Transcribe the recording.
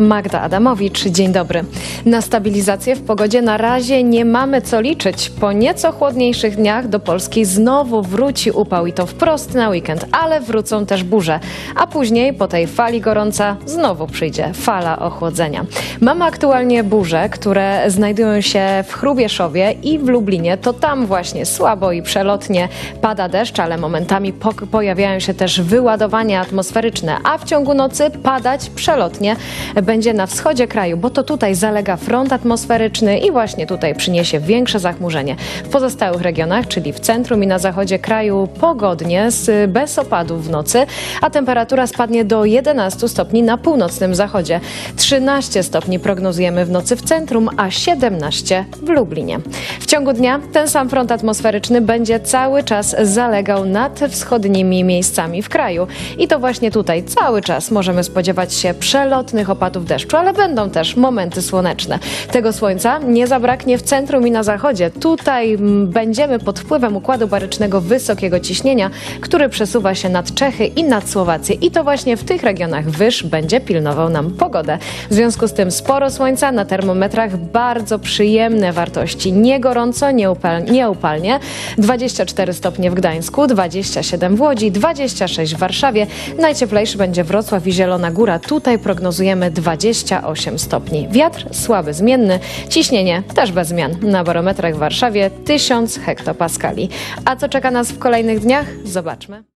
Magda Adamowicz, dzień dobry. Na stabilizację w pogodzie na razie nie mamy co liczyć. Po nieco chłodniejszych dniach do Polski znowu wróci upał i to wprost na weekend, ale wrócą też burze. A później po tej fali gorąca znowu przyjdzie fala ochłodzenia. Mamy aktualnie burze, które znajdują się w Chrubieszowie i w Lublinie. To tam właśnie słabo i przelotnie pada deszcz, ale momentami po pojawiają się też wyładowania atmosferyczne, a w ciągu nocy padać przelotnie będzie na wschodzie kraju, bo to tutaj zalega front atmosferyczny i właśnie tutaj przyniesie większe zachmurzenie. W pozostałych regionach, czyli w centrum i na zachodzie kraju pogodnie, z, bez opadów w nocy, a temperatura spadnie do 11 stopni na północnym zachodzie. 13 stopni prognozujemy w nocy w centrum, a 17 w Lublinie. Ciągu dnia ten sam front atmosferyczny będzie cały czas zalegał nad wschodnimi miejscami w kraju. I to właśnie tutaj cały czas możemy spodziewać się przelotnych opadów deszczu, ale będą też momenty słoneczne. Tego słońca nie zabraknie w centrum i na zachodzie. Tutaj mm, będziemy pod wpływem układu barycznego wysokiego ciśnienia, który przesuwa się nad Czechy i nad Słowację. I to właśnie w tych regionach wyż będzie pilnował nam pogodę. W związku z tym sporo słońca na termometrach, bardzo przyjemne wartości. Nie gorąco, nie, upal, nie upalnie. 24 stopnie w Gdańsku, 27 w Łodzi, 26 w Warszawie. Najcieplejszy będzie Wrocław i Zielona Góra. Tutaj prognozujemy 28 stopni. Wiatr słaby, zmienny. Ciśnienie też bez zmian. Na barometrach w Warszawie 1000 hektopaskali. A co czeka nas w kolejnych dniach? Zobaczmy.